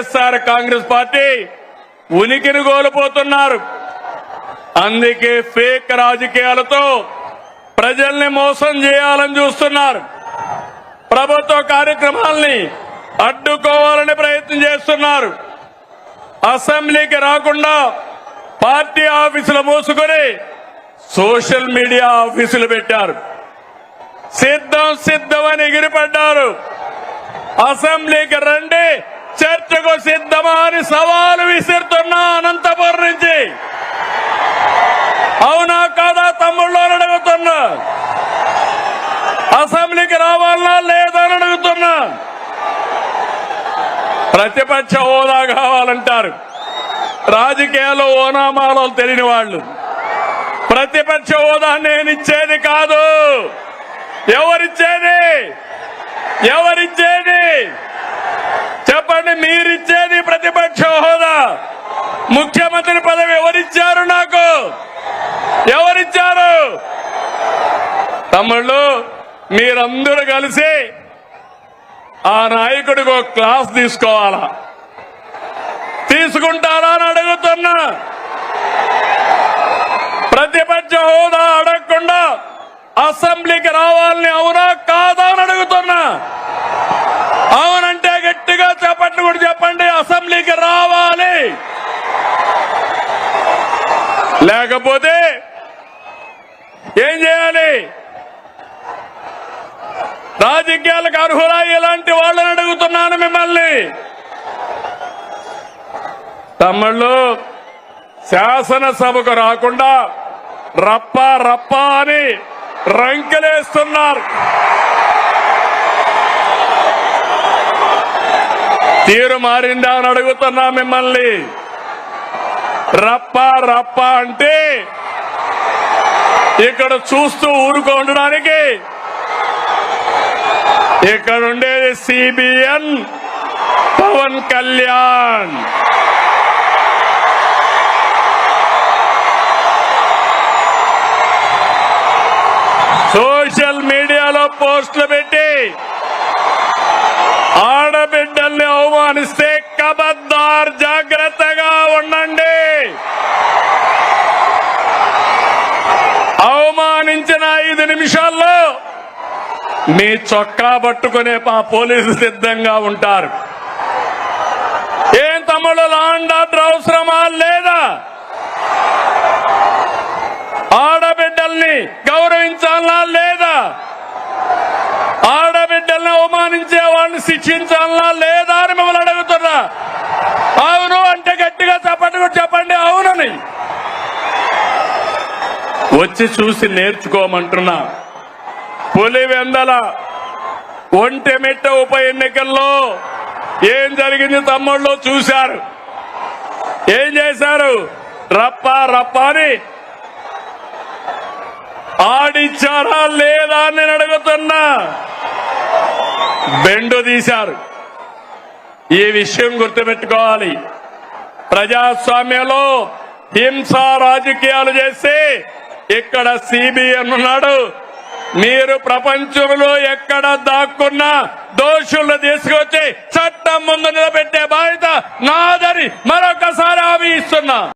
YSR Congress party ఉనికిని కోల్పోతున్నారు. అందుకే ఫేక్ రాజకీయాలతో ప్రజల్ని మోసం చేయాలని చూస్తున్నారు. ప్రభుత్వ కార్యక్రమాల్ని అడ్డుకోవాలని ప్రయత్నం చేస్తున్నారు. అసెంబ్లీకి రాకుండా పార్టీ ఆఫీసులు మూసుకొని సోషల్ మీడియా ఆఫీసులు పెట్టారు. సిద్ధం సిద్ధమని ఎగిరిపడ్డారు. అసెంబ్లీకి రండి చర్చకు సిద్ధమా అని సవాలు విసిరుతున్నా అనంతపురం నుంచి. అవునా కాదా తమ్ముళ్ళు అని అడుగుతున్నా. అసెంబ్లీకి రావాలనా లేదా అని అడుగుతున్నా. ప్రతిపక్ష హోదా కావాలంటారు. రాజకీయాల్లో ఓనామాలో తెలియని వాళ్ళు. ప్రతిపక్ష హోదా నేను ఇచ్చేది కాదు. ఎవరిచ్చేది? ఎవరిచ్చేది? మీరిచ్చేది ప్రతిపక్ష హోదా. ముఖ్యమంత్రి పదవి ఎవరిచ్చారు నాకు? ఎవరిచ్చారు? తమ్ముళ్ళు మీరందరూ కలిసి ఆ నాయకుడికి ఒక క్లాస్ తీసుకోవాలా? తీసుకుంటారా అని అడుగుతున్నా. ప్రతిపక్ష హోదా అడగకుండా అసెంబ్లీకి రావాలని అవునా కాదా అని అడుగుతున్నా అవునంటే గట్టిగా చెప్పండి కూడా చెప్పండి అసెంబ్లీకి రావాలి లేకపోతే ఏం చేయాలి? రాజకీయాలకు అర్హులా ఇలాంటి వాళ్ళని అడుగుతున్నాను మిమ్మల్ని. తమ్ముళ్ళు శాసనసభకు రాకుండా రప్ప రప్ప అని రంకెలేస్తున్నారు. తీరు మారిందా అని అడుగుతున్నా మిమ్మల్ని. రప్ప రప్ప అంటే ఇక్కడ చూస్తూ ఊరుకో ఉండడానికి. ఇక్కడ ఉండేది సిబిఎన్ పవన్ కళ్యాణ్. సోషల్ మీడియాలో పోస్టులు పెట్టి ఆడబిడ్డల్ని అవమానిస్తే మీ చొక్కా పట్టుకునే మా పోలీసులు సిద్ధంగా ఉంటారు. ఏం తమ్ముడు లాండ్ ఆర్డర్ అవసరమా? లేదా? ఆడబిడ్డల్ని గౌరవించాలా? లేదా? ఆడబిడ్డల్ని అవమానించే వాళ్ళని శిక్షించాలా? లేదా అని మిమ్మల్ని అడుగుతున్నా. అవును అంటే గట్టిగా చెప్పండి కూడా చెప్పండి అవునని. వచ్చి చూసి నేర్చుకోమంటున్నా. పులివెందల ఒంటెమిట్ట ఉప ఎన్నికల్లో ఏం జరిగింది తమ్ముళ్ళు చూశారు. ఏం చేశారు? రప్ప రప్ప అని ఆడిచ్చారా లేదా అని నేను అడుగుతున్నా బెండు తీశారు. ఈ విషయం గుర్తుపెట్టుకోవాలి. ప్రజాస్వామ్యంలో హింస రాజకీయాలు చేస్తే ఇక్కడ సిబిఎన్ ఉన్నాడు. మీరు ప్రపంచంలో ఎక్కడ దాక్కున్నా దోషులను తీసుకొచ్చి చట్టం ముందు నిలబెట్టే బాధ్యత నాదని మరొకసారి హామీ ఇస్తున్నా.